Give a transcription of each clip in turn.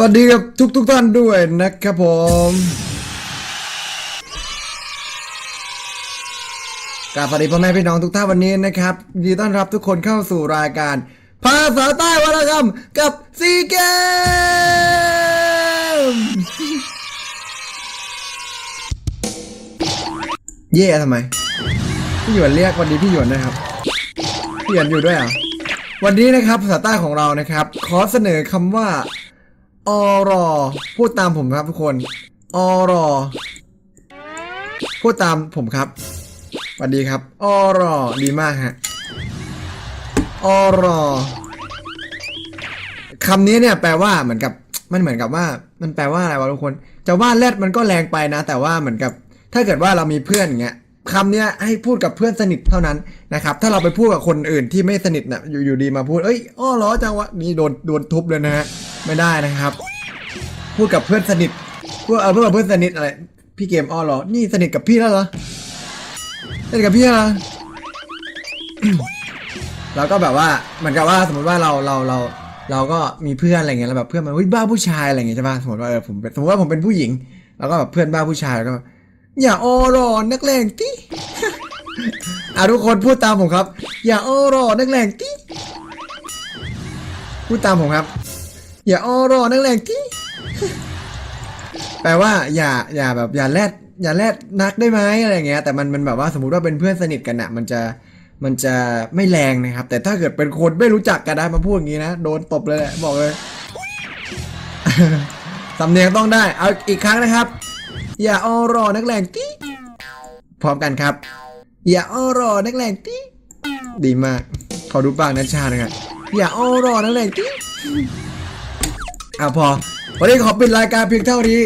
สวัสดีกับทุกทุกๆท่านด้วยนะครับผม กราบสวัสดีพ่อแม่พี่น้องทุกท่านวันนี้นะครับยินดีต้อนรับทุกคนเข้าสู่รายการ ภาษาใต้วรรณกรรมกับซีเกม เย่ทำไม พี่หยวนเรียกวันนี้พี่หยวนนะครับ พี่หยวนอยู่ด้วยเหรอะวันนี้นะครับภาษาใต้ของเรานะครับ ขอเสนอคำว่า อรอ พูดตามผมครับทุกคนอรอ พูดตามผมครับสวัสดีครับอรอ ดีมากฮะอรอคำนี้เนี่ยแปลว่าเหมือนกับมันเหมือนกับว่า มันแปลว่าอะไรวะทุกคน จะว่าแรดมันก็แรงไปนะ แต่ว่าเหมือนกับ ถ้าเกิดว่าเรามีเพื่อนอย่างเงี้ย คำเนี้ยให้พูดกับเพื่อนสนิทเท่านั้นนะครับ ถ้าเราไปพูดกับคนอื่นที่ไม่สนิทนะอยู่อยู่ดีมาพูด เอ้ยอ้อเหรอจังวะนี่โดนโดนทุบเลยนะฮะไม่ได้นะครับ พูดกับเพื่อนสนิทพูดเออพูดกับเพื่อนสนิทอะไรพี่เกมอ้อเหรอ นี่สนิทกับพี่แล้วเหรอสนิทกับพี่แล้วเหรอเราก็แบบว่าเหมือนกับว่าสมมติว่าเราเราเราเราก็มีเพื่อนอะไรเงี้ยแล้วแบบเพื่อนมันเฮ้ยบ้าผู้ชายอะไรเงี้ยใช่ป่ะสมมติว่าเออผมสมมติว่าผมเป็นผู้หญิง แล้วก็แบบเพื่อนบ้าผู้ชายแล้วก็ อย่าอ้อหรอนักเลงติอะทุกคนพูดตามผมครับ อย่าอ้อหรอนักเลงติพูดตามผมครับ อย่าอ้อหรอนักเลงติแปลว่าอย่าอย่าแบบอย่าแลดอย่าแลดนักได้ไหมอะไรเงี้ยแต่มันมันแบบว่าสมมติว่าเป็นเพื่อนสนิทกันอะมันจะมันจะไม่แรงนะครับ แต่ถ้าเกิดเป็นคนไม่รู้จักกันนะมาพูดอย่างนี้นะโดนตบเลยแหละบอกเลยสำเนียงต้องได้ เอาอีกครั้งนะครับ อย่าอ้อรอนักแรงตีพร้อมกันครับ อย่าอ้อรอนักแรงตีดีมากขอดูปากนัชชาหนะครับอย่าอ้อรอนักแรงตีอะพอวันนี้ขอปิดรายการเพียงเท่านี้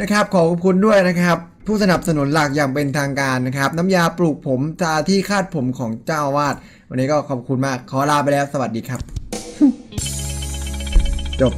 นะครับ ขอขอบคุณด้วยนะครับ ผู้สนับสนุนหลักอย่างเป็นทางการนะครับ น้ำยาปลูกผมตาที่คาดผมของเจ้าอาวาสวันนี้ก็ขอบคุณมากขอลาไปแล้วสวัสดีครับ จบ